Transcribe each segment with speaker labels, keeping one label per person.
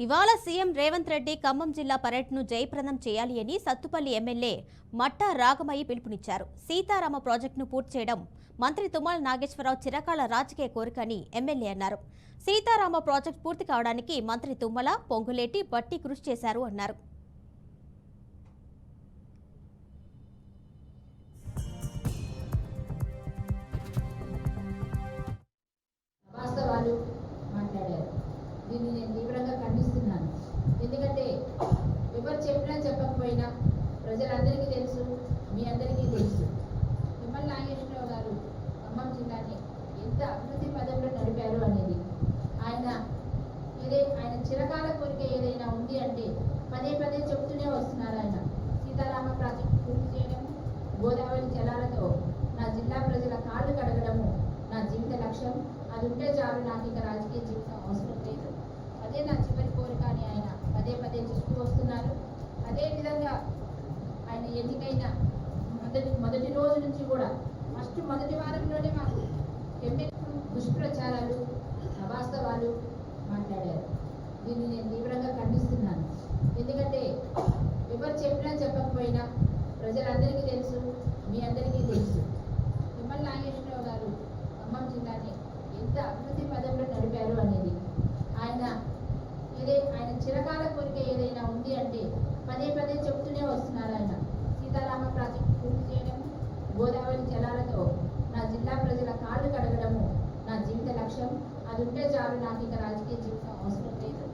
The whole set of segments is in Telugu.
Speaker 1: ఇవాళ సీఎం రేవంత్ రెడ్డి ఖమ్మం జిల్లా పర్యటనను జయప్రదం చేయాలి అని సత్తుపల్లి ఎమ్మెల్యే మట్టా రాగమయ్య పిలుపునిచ్చారు. సీతారామ ప్రాజెక్టును పూర్తి చేయడం మంత్రి తుమ్మల నాగేశ్వరరావు చిరకాల రాజకీయ కోరిక అని ఎమ్మెల్యే అన్నారు. సీతారామ ప్రాజెక్టు పూర్తి కావడానికి మంత్రి తుమ్మల పొంగులేటి బట్టి కృషి చేశారు అన్నారు.
Speaker 2: వాస్తవాలు మాట్లాడారు. దీన్ని నేను తీవ్రంగా ఖండిస్తున్నాను. ఎందుకంటే ఎవరు చెప్పినా చెప్పకపోయినా ప్రజలందరికీ తెలుసు మీ అందరికీ తెలుసు. విమల్ నాగేశ్వరరావు గారు ఖమ్మం జిల్లాని ఎంత అభివృద్ధి పదంలో నడిపారు అనేది. ఆయన ఏదే ఆయన చిరకాల కోరిక ఏదైనా ఉంది అంటే పదే పదే చెప్తూనే వస్తున్నారు ఆయన సీతారామ ప్రాజెక్టు పూర్తి చేయడం గోదావరి జలాలతో నా జిల్లా ప్రజల కాళ్ళు కడగడము నా జీవిత లక్ష్యం అది ఉంటే చాలు నాకు ఇక రాజకీయ జీవితం అవసరం లేదు. అదే నా చివరి కోరిక అని ఆయన పదే పదే చూస్తూ వస్తున్నారు. అదే విధంగా ఆయన ఎన్నికైన మొదటి మొదటి రోజు నుంచి కూడా ఫస్ట్ మొదటి వారంలోనే మాకు ఎంపీ దుష్ప్రచారాలు అవాస్తవాలు మాట్లాడారు. దీన్ని నేను తీవ్రంగా ఖండిస్తున్నాను. ఎందుకంటే ఎవరు చెప్పినా చెప్పకపోయినా ప్రజలందరికీ తెలుసు మీ అందరికీ తెలుసు విమల్ నాగేశ్వరరావు గారు ఖమ్మం జిల్లాని ఎంత అభివృద్ధి పదంలో నడిపారు అనేది ఆయన ఏదే ఆయన చిరకాల కోరిక అంటే పదే పదే చెప్తూనే వస్తున్నారు ఆయన సీతారామ ప్రాజెక్టు పూర్తి చేయడం గోదావరి జలాలతో నా జిల్లా ప్రజల కాళ్ళు కడగడము నా జీవిత లక్ష్యం. అది ఉంటే చాలు నాకు ఇక రాజకీయ జీవితం అవసరం లేదు.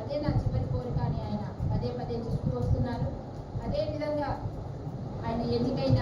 Speaker 2: అదే నా చివరి కోరిక అని ఆయన పదే పదే చెప్తూ వస్తున్నారు. అదే విధంగా ఆయన ఎన్నికైన